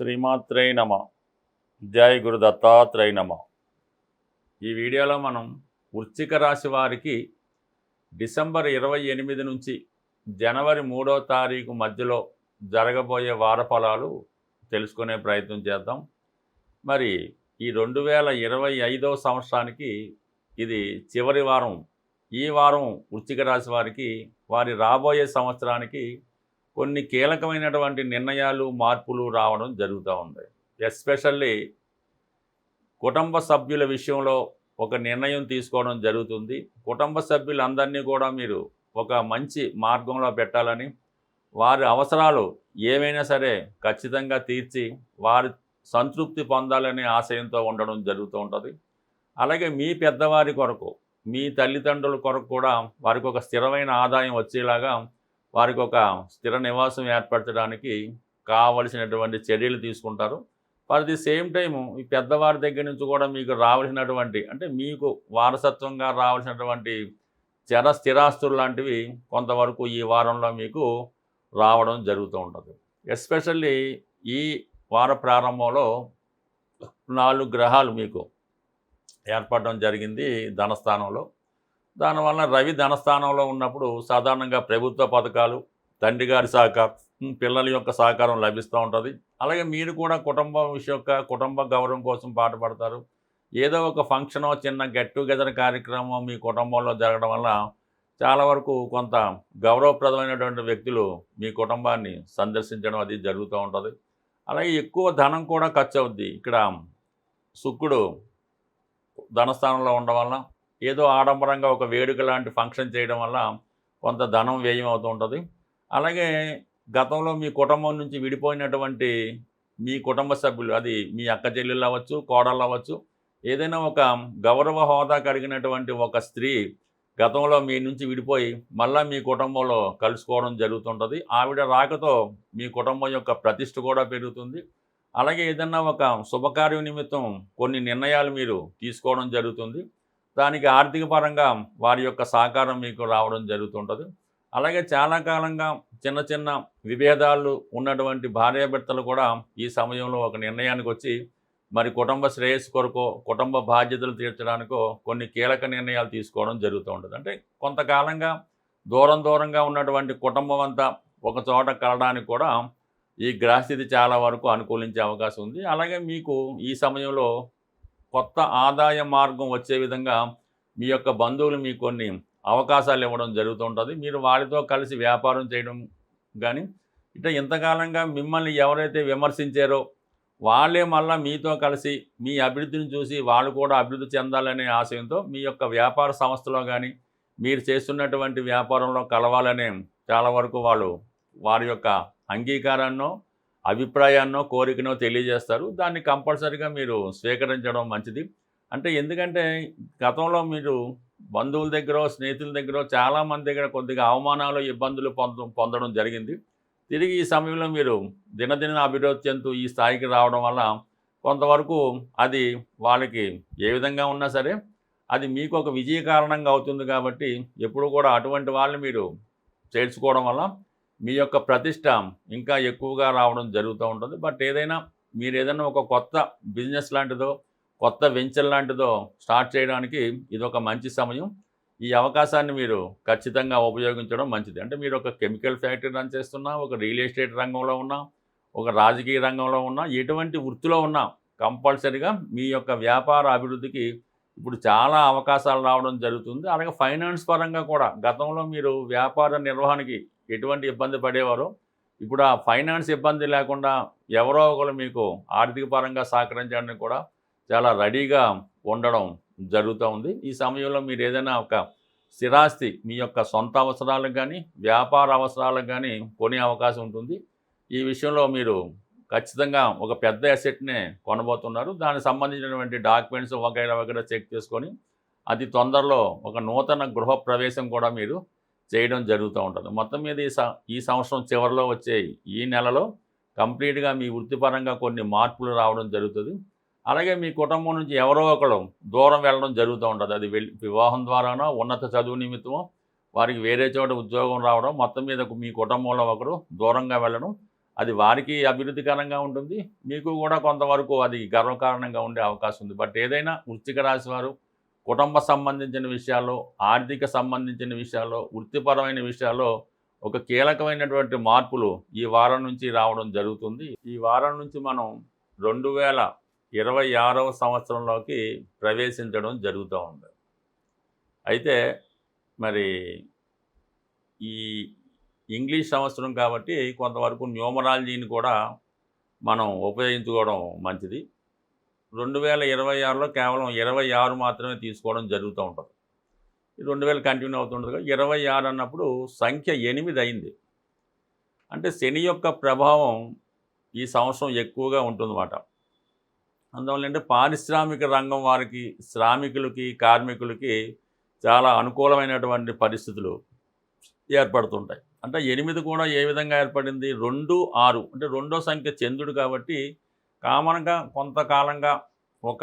శ్రీమాత్రై నమ. జై గురు దత్తాత్రేయ నమ. ఈ వీడియోలో మనం వృశ్చిక రాశి వారికి డిసెంబర్ ఇరవై ఎనిమిది నుంచి జనవరి మూడో తారీఖు మధ్యలో జరగబోయే వారఫలాలు తెలుసుకునే ప్రయత్నం చేద్దాం. మరి ఈ రెండు వేల ఇరవై ఐదో సంవత్సరానికి ఇది చివరి వారం. ఈ వారం వృశ్చిక రాశి వారికి వారి రాబోయే సంవత్సరానికి కొన్ని కీలకమైనటువంటి నిర్ణయాలు మార్పులు రావడం జరుగుతూ ఉంది. ఎస్పెషల్లీ కుటుంబ సభ్యుల విషయంలో ఒక నిర్ణయం తీసుకోవడం జరుగుతుంది. కుటుంబ సభ్యులందరినీ కూడా మీరు ఒక మంచి మార్గంలో పెట్టాలని వారి అవసరాలు ఏమైనా సరే ఖచ్చితంగా తీర్చి వారి సంతృప్తి పొందాలనే ఆశయంతో ఉండడం జరుగుతూ ఉంటుంది. అలాగే మీ పెద్దవారి కొరకు మీ తల్లిదండ్రుల కొరకు కూడా వారికి ఒక స్థిరమైన ఆదాయం వచ్చేలాగా వారికి ఒక స్థిర నివాసం ఏర్పరచడానికి కావలసినటువంటి చర్యలు తీసుకుంటారు. ఫర్ ది సేమ్ టైము ఈ పెద్దవారి దగ్గర నుంచి కూడా మీకు రావాల్సినటువంటి అంటే మీకు వారసత్వంగా రావాల్సినటువంటి చర స్థిరాస్తులు లాంటివి కొంతవరకు ఈ వారంలో మీకు రావడం జరుగుతూ ఉంటుంది. ఎస్పెషల్లీ ఈ వార ప్రారంభంలో నాలుగు గ్రహాలు మీకు ఏర్పడడం జరిగింది ధనస్థానంలో. దానివల్ల రవి ధనస్థానంలో ఉన్నప్పుడు సాధారణంగా ప్రభుత్వ పథకాలు తండ్రి గారి సహకారం పిల్లల యొక్క సహకారం లభిస్తూ ఉంటుంది. అలాగే మీరు కూడా కుటుంబం విషయం యొక్క కుటుంబ గౌరవం కోసం పాటుపడతారు ఏదో ఒక ఫంక్షనో చిన్న గెట్ టుగెదర్ కార్యక్రమం మీ కుటుంబంలో జరగడం వల్ల చాలా వరకు కొంత గౌరవప్రదమైనటువంటి వ్యక్తులు మీ కుటుంబాన్ని సందర్శించడం అది జరుగుతూ ఉంటుంది. అలాగే ఎక్కువ ధనం కూడా ఖర్చు అవుద్ది ఇక్కడ శుక్రుడు ధనస్థానంలో ఉండడం వల్ల ఏదో ఆడంబరంగా ఒక వేడుక లాంటి ఫంక్షన్ చేయడం వల్ల కొంత ధనం వ్యయం అవుతూ ఉంటుంది. అలాగే గతంలో మీ కుటుంబం నుంచి విడిపోయినటువంటి మీ కుటుంబ సభ్యులు అది మీ అక్క చెల్లెళ్ళు అవ్వచ్చు కోడళ్ళు అవ్వచ్చు ఏదైనా ఒక గౌరవ హోదా కలిగినటువంటి ఒక స్త్రీ గతంలో మీ నుంచి విడిపోయి మళ్ళీ మీ కుటుంబంలో కలుసుకోవడం జరుగుతుంటుంది. ఆవిడ రాకతో మీ కుటుంబం యొక్క ప్రతిష్ట కూడా పెరుగుతుంది. అలాగే ఏదన్నా ఒక శుభకార్యం నిమిత్తం కొన్ని నిర్ణయాలు మీరు తీసుకోవడం జరుగుతుంది. దానికి ఆర్థిక పరంగా వారి యొక్క సహకారం మీకు రావడం జరుగుతుంటుంది. అలాగే చాలా కాలంగా చిన్న చిన్న విభేదాలు ఉన్నటువంటి భార్యాభర్తలు కూడా ఈ సమయంలో ఒక నిర్ణయానికి వచ్చి మరి కుటుంబ శ్రేయస్సు కొరకు కుటుంబ బాధ్యతలు తీర్చడానికో కొన్ని కీలక నిర్ణయాలు తీసుకోవడం జరుగుతూ ఉంటుంది అంటే కొంతకాలంగా దూరం దూరంగా ఉన్నటువంటి కుటుంబం అంతా ఒక చోట కలడానికి కూడా ఈ గ్రహస్థితి చాలా వరకు అనుకూలించే అవకాశం ఉంది. అలాగే మీకు ఈ సమయంలో కొత్త ఆదాయ మార్గం వచ్చే విధంగా మీ యొక్క బంధువులు మీకు కొన్ని అవకాశాలు ఇవ్వడం జరుగుతుంటుంది మీరు వారితో కలిసి వ్యాపారం చేయడం కానీ ఇట్లా ఇంతకాలంగా మిమ్మల్ని ఎవరైతే విమర్శించారో వాళ్ళే మళ్ళీ మీతో కలిసి మీ అభివృద్ధిని చూసి వాళ్ళు కూడా అభివృద్ధి చెందాలనే ఆశయంతో మీ యొక్క వ్యాపార సంస్థలో కానీ మీరు చేస్తున్నటువంటి వ్యాపారంలో కలవాలనే చాలా వరకు వాళ్ళు వారి యొక్క అంగీకారాన్నో అభిప్రాయాన్నో కోరికనో తెలియజేస్తారు. దాన్ని కంపల్సరీగా మీరు స్వీకరించడం మంచిది. అంటే ఎందుకంటే గతంలో మీరు బంధువుల దగ్గర స్నేహితుల దగ్గర చాలామంది దగ్గర కొద్దిగా అవమానాలు ఇబ్బందులు పొంద పొందడం జరిగింది. తిరిగి ఈ సమయంలో మీరు దినదిన అభివృద్ధి చెందుతూ ఈ స్థాయికి రావడం వల్ల కొంతవరకు అది వాళ్ళకి ఏ విధంగా ఉన్నా సరే అది మీకు ఒక విజయ కారణంగా అవుతుంది కాబట్టి ఎప్పుడు కూడా అటువంటి వాళ్ళని మీరు చేర్చుకోవడం వల్ల మీ యొక్క ప్రతిష్ట ఇంకా ఎక్కువగా రావడం జరుగుతూ ఉంటుంది. బట్ ఏదైనా మీరు ఏదైనా ఒక కొత్త బిజినెస్ లాంటిదో కొత్త వెంచర్ లాంటిదో స్టార్ట్ చేయడానికి ఇది ఒక మంచి సమయం. ఈ అవకాశాన్ని మీరు ఖచ్చితంగా ఉపయోగించడం మంచిది. అంటే మీరు ఒక కెమికల్ ఫ్యాక్టరీ రన్ చేస్తున్నా ఒక రియల్ ఎస్టేట్ రంగంలో ఉన్నా ఒక రాజకీయ రంగంలో ఉన్నా ఎటువంటి వృత్తిలో ఉన్నా కంపల్సరిగా మీ యొక్క వ్యాపార అభివృద్ధికి ఇప్పుడు చాలా అవకాశాలు రావడం జరుగుతుంది. అలాగే ఫైనాన్స్ పరంగా కూడా గతంలో మీరు వ్యాపార నిర్వహణకి ఎటువంటి ఇబ్బంది పడేవారో? ఇప్పుడు ఆ ఫైనాన్స్ ఇబ్బంది లేకుండా ఎవరో ఒకరు మీకు ఆర్థిక పరంగా సహకరించడానికి కూడా చాలా రెడీగా ఉండడం జరుగుతూ ఉంది. ఈ సమయంలో మీరు ఏదైనా ఒక స్థిరాస్తి మీ యొక్క సొంత అవసరాలకు కానీ వ్యాపార అవసరాలకు కానీ కొనే అవకాశం ఉంటుంది. ఈ విషయంలో మీరు ఖచ్చితంగా ఒక పెద్ద అసెట్నే కొనబోతున్నారు. దానికి సంబంధించినటువంటి డాక్యుమెంట్స్ వగైరా వగైరా చెక్ చేసుకొని అతి తొందరలో ఒక నూతన గృహ ప్రవేశం కూడా మీరు చేయడం జరుగుతూ ఉంటుంది. మొత్తం మీద ఈ స- ఈ సంవత్సరం చివరిలో వచ్చే ఈ నెలలో కంప్లీట్గా మీ వృత్తిపరంగా కొన్ని మార్పులు రావడం జరుగుతుంది. అలాగే మీ కుటుంబం నుంచి ఎవరో ఒకరు దూరం వెళ్ళడం జరుగుతూ ఉంటుంది. అది వెళ్ళి వివాహం ద్వారానో ఉన్నత చదువు నిమిత్తమో వారికి వేరే చోట ఉద్యోగం రావడం మొత్తం మీద మీ కుటుంబంలో ఒకరు దూరంగా వెళ్ళడం అది వారికి అభివృద్ధికరంగా ఉంటుంది. మీకు కూడా కొంతవరకు అది గర్వకారణంగా ఉండే అవకాశం ఉంది. బట్ ఏదైనా వృత్తిక రాశి వారు కుటుంబ సంబంధించిన విషయాల్లో ఆర్థిక సంబంధించిన విషయాల్లో వృత్తిపరమైన విషయాల్లో ఒక కీలకమైనటువంటి మార్పులు ఈ వారం నుంచి రావడం జరుగుతుంది. ఈ వారం నుంచి మనం రెండు వేల ఇరవై ఆరవ సంవత్సరంలోకి ప్రవేశించడం జరుగుతూ ఉంది. అయితే మరి ఈ ఇంగ్లీష్ సంవత్సరం కాబట్టి కొంతవరకు న్యూమరాలజీని కూడా మనం ఉపయోగించుకోవడం మంచిది. రెండు వేల ఇరవై ఆరులో కేవలం ఇరవై ఆరు మాత్రమే తీసుకోవడం జరుగుతూ ఉంటుంది. ఈ రెండు వేలు కంటిన్యూ అవుతుంటుంది ఇరవై ఆరు అన్నప్పుడు సంఖ్య ఎనిమిది అయింది. అంటే శని యొక్క ప్రభావం ఈ సంవత్సరం ఎక్కువగా ఉంటుందన్నమాట. అందువల్ల అంటే పారిశ్రామిక రంగం వారికి శ్రామికులకి కార్మికులకి చాలా అనుకూలమైనటువంటి పరిస్థితులు ఏర్పడుతుంటాయి. అంటే ఎనిమిది కూడా ఏ విధంగా ఏర్పడింది? రెండు ఆరు. అంటే రెండో సంఖ్య చంద్రుడు కాబట్టి కామన్గా కొంతకాలంగా ఒక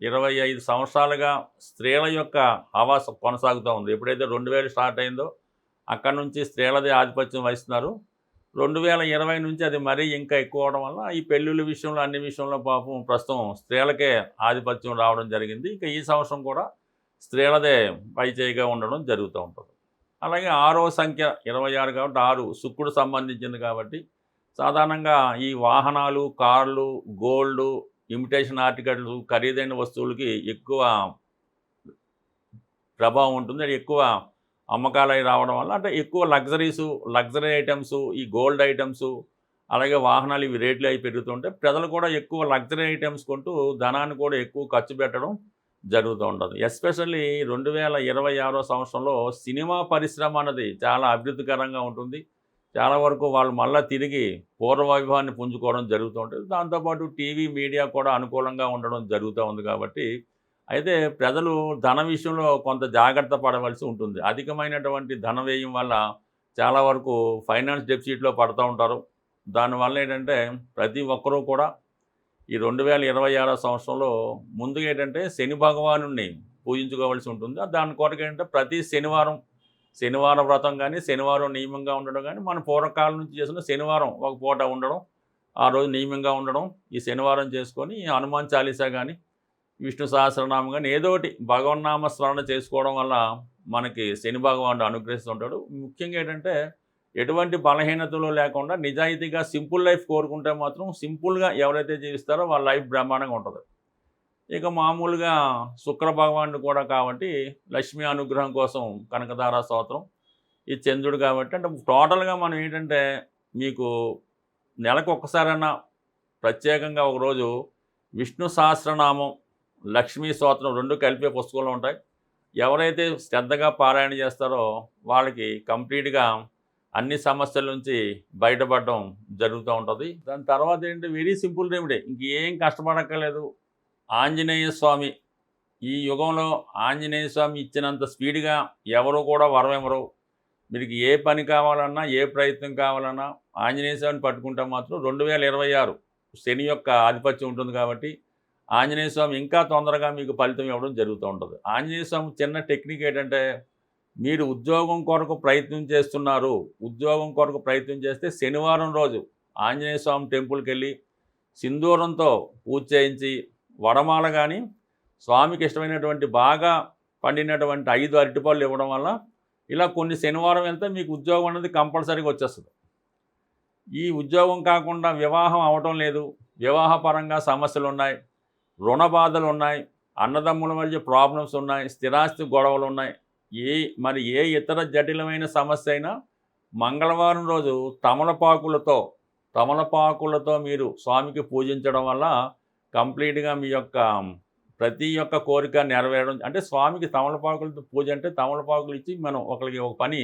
ఇరవై ఐదు సంవత్సరాలుగా స్త్రీల యొక్క ఆవాస కొనసాగుతూ ఉంది. ఎప్పుడైతే రెండు వేలు స్టార్ట్ అయిందో అక్కడ నుంచి స్త్రీలదే ఆధిపత్యం వహిస్తున్నారు. రెండు వేల ఇరవై నుంచి అది మరీ ఇంకా ఎక్కువ అవడం వల్ల ఈ పెళ్ళిళ్ళ విషయంలో అన్ని విషయంలో పాపం ప్రస్తుతం స్త్రీలకే ఆధిపత్యం రావడం జరిగింది. ఇంకా ఈ సంవత్సరం కూడా స్త్రీలదే పైచేయిగా ఉండడం జరుగుతూ ఉంటుంది. అలాగే ఆరో సంఖ్య ఇరవై ఆరు కాబట్టి ఆరు శుక్రుడు సంబంధించింది కాబట్టి సాధారణంగా ఈ వాహనాలు కార్లు గోల్డ్ ఇమిటేషన్ ఆర్టికల్స్ ఖరీదైన వస్తువులకి ఎక్కువ ప్రభావం ఉంటుంది. అది ఎక్కువ అమ్మకాలు అయి రావడం వల్ల అంటే ఎక్కువ లగ్జరీసు లగ్జరీ ఐటమ్స్ ఈ గోల్డ్ ఐటమ్స్ అలాగే వాహనాలు ఇవి రేట్లు అవి పెరుగుతుంటే ప్రజలు కూడా ఎక్కువ లగ్జరీ ఐటమ్స్ కొంటూ ధనాన్ని కూడా ఎక్కువ ఖర్చు పెట్టడం జరుగుతూ ఉంటుంది ఎస్పెషల్లీ రెండు వేల ఇరవై ఆరో సంవత్సరంలో సినిమా పరిశ్రమ అన్నది చాలా అభివృద్ధికరంగా ఉంటుంది. చాలా వరకు వాళ్ళు మళ్ళీ తిరిగి పూర్వవైభవాన్ని పుంజుకోవడం జరుగుతూ ఉంటుంది. దాంతోపాటు టీవీ మీడియా కూడా అనుకూలంగా ఉండడం జరుగుతూ ఉంది కాబట్టి అయితే ప్రజలు ధన విషయంలో కొంత జాగ్రత్త పడవలసి ఉంటుంది. అధికమైనటువంటి ధన వ్యయం వల్ల చాలా వరకు ఫైనాన్స్ డెఫిసిట్లో పడుతూ ఉంటారు. దానివల్ల ఏంటంటే ప్రతి ఒక్కరూ కూడా ఈ రెండు వేల ఇరవై ఆరో సంవత్సరంలో ముందుగా ఏంటంటే శని భగవాను పూజించుకోవాల్సి ఉంటుంది. దాని కొరకు ఏంటంటే ప్రతి శనివారం శనివారం వ్రతం కానీ శనివారం నియమంగా ఉండడం కానీ మన పూర్వకాలం నుంచి చేసిన శనివారం ఒక పూట ఉండడం ఆ రోజు నియమంగా ఉండడం ఈ శనివారం చేసుకొని హనుమాన్ చాలీసా కానీ విష్ణు సహస్రనామం కానీ ఏదో ఒకటి భగవన్నామ స్మరణ చేసుకోవడం వల్ల మనకి శని భగవానుడు అనుగ్రహిస్తుంటాడు. ముఖ్యంగా ఏంటంటే ఎటువంటి బలహీనతలు లేకుండా నిజాయితీగా సింపుల్ లైఫ్ కోరుకుంటే మాత్రం సింపుల్గా ఎవరైతే జీవిస్తారో వాళ్ళ లైఫ్ బ్రహ్మాండంగా ఉంటుంది. ఇక మామూలుగా శుక్ర భగవానుడు కూడా కాబట్టి లక్ష్మీ అనుగ్రహం కోసం కనకధార స్తోత్రం ఈ చంద్రుడు కాబట్టి అంటే టోటల్గా మనం ఏంటంటే మీకు నెలకు ఒక్కసారైనా ప్రత్యేకంగా ఒకరోజు విష్ణు సహస్రనామం లక్ష్మీ స్తోత్రం రెండు కలిపే పుస్తకంలో ఉంటాయి. ఎవరైతే శ్రద్ధగా పారాయణ చేస్తారో వాళ్ళకి కంప్లీట్గా అన్ని సమస్యల నుంచి బయటపడడం జరుగుతూ ఉంటుంది. దాని తర్వాత ఏంటి వెరీ సింపుల్ రెమెడీ. ఇంకేం కష్టపడక్కర్లేదు. ఆంజనేయ స్వామి. ఈ యుగంలో ఆంజనేయ స్వామి ఇచ్చినంత స్పీడ్గా ఎవరు కూడా వరమెవరు మీకు ఏ పని కావాలన్నా ఏ ప్రయత్నం కావాలన్నా ఆంజనేయ స్వామిని పట్టుకుంటే మాత్రం రెండు వేల ఇరవై ఆరు శని యొక్క ఆధిపత్యం ఉంటుంది కాబట్టి ఆంజనేయ స్వామి ఇంకా తొందరగా మీకు ఫలితం ఇవ్వడం జరుగుతూ ఉంటుంది. ఆంజనేయ స్వామి చిన్న టెక్నిక్ ఏంటంటే మీరు ఉద్యోగం కొరకు ప్రయత్నం చేస్తున్నారు. ఉద్యోగం కొరకు ప్రయత్నం చేస్తే శనివారం రోజు ఆంజనేయ స్వామి టెంపుల్కి వెళ్ళి సింధూరంతో పూజ చేయించి వడమాల కానీ స్వామికి ఇష్టమైనటువంటి బాగా పండినటువంటి ఐదు అరటిపళ్ళు ఇవ్వడం వల్ల ఇలా కొన్ని శనివారం వెళ్తే మీకు ఉద్యోగం అనేది కంపల్సరీగా వచ్చేస్తుంది. ఈ ఉద్యోగం కాకుండా వివాహం అవటం లేదు. వివాహపరంగా సమస్యలు ఉన్నాయి. రుణ బాధలు ఉన్నాయి. అన్నదమ్ముల మధ్య ప్రాబ్లమ్స్ ఉన్నాయి. స్థిరాస్తి గొడవలు ఉన్నాయి. ఏ మరి ఏ ఇతర జటిలమైన సమస్య అయినా మంగళవారం రోజు తమలపాకులతో తమలపాకులతో మీరు స్వామికి పూజించడం వల్ల కంప్లీట్గా మీ యొక్క ప్రతి ఒక్క కోరిక నెరవేరడం అంటే స్వామికి తమలపాకులతో పూజ అంటే తమలపాకులు ఇచ్చి మనం ఒకరికి ఒక పని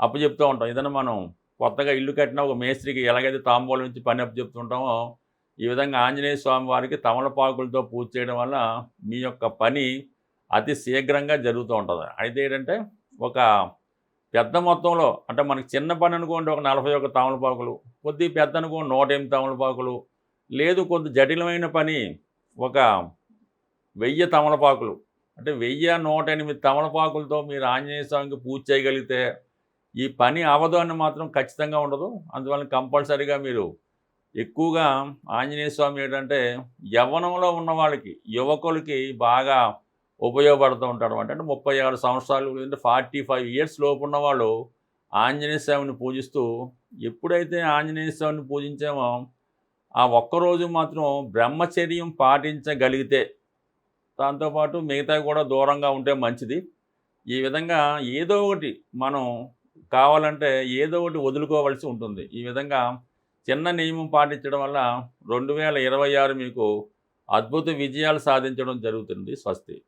అప్పచెప్తూ ఉంటాం. ఏదైనా మనం కొత్తగా ఇల్లు కట్టిన ఒక మేస్త్రికి ఎలాగైతే తాంబూలం నుంచి పని అప్పచెప్తుంటామో ఈ విధంగా ఆంజనేయ స్వామి వారికి తమలపాకులతో పూజ చేయడం వల్ల మీ యొక్క పని అతి శీఘ్రంగా జరుగుతూ ఉంటుంది. అయితే ఏంటంటే ఒక పెద్ద మొత్తంలో అంటే మనకి చిన్న పని అనుకోండి ఒక నలభై ఒక తమలపాకులు కొద్ది పెద్ద అనుకోండి నూట ఎనిమిది తమలపాకులు లేదు కొంత జటిలమైన పని. ఒక వెయ్యి తమలపాకులు. అంటే వెయ్యి నూట ఎనిమిది తమలపాకులతో మీరు ఆంజనేయ స్వామికి పూజ చేయగలిగితే ఈ పని అవదు అని మాత్రం ఖచ్చితంగా ఉండదు. అందువల్ల కంపల్సరీగా మీరు ఎక్కువగా ఆంజనేయ స్వామి ఏంటంటే యవ్వనంలో ఉన్న వాళ్ళకి యువకులకి బాగా ఉపయోగపడుతూ ఉంటాడు అంటే ముప్పై ఆరు సంవత్సరాలు లేదంటే ఫార్టీ ఫైవ్ ఇయర్స్ లోపు ఉన్న వాళ్ళు ఆంజనేయ స్వామిని పూజిస్తూ ఎప్పుడైతే ఆంజనేయ స్వామిని పూజించామో ఆ ఒక్కరోజు మాత్రం బ్రహ్మచర్యం పాటించగలిగితే దాంతోపాటు మిగతా కూడా దూరంగా ఉంటే మంచిది. ఈ విధంగా ఏదో ఒకటి మనం కావాలంటే ఏదో ఒకటి వదులుకోవలసి ఉంటుంది. ఈ విధంగా చిన్న నియమం పాటించడం వల్ల రెండు వేల ఇరవై ఆరు మీకు అద్భుత విజయాలు సాధించడం జరుగుతుంది. స్వస్తి.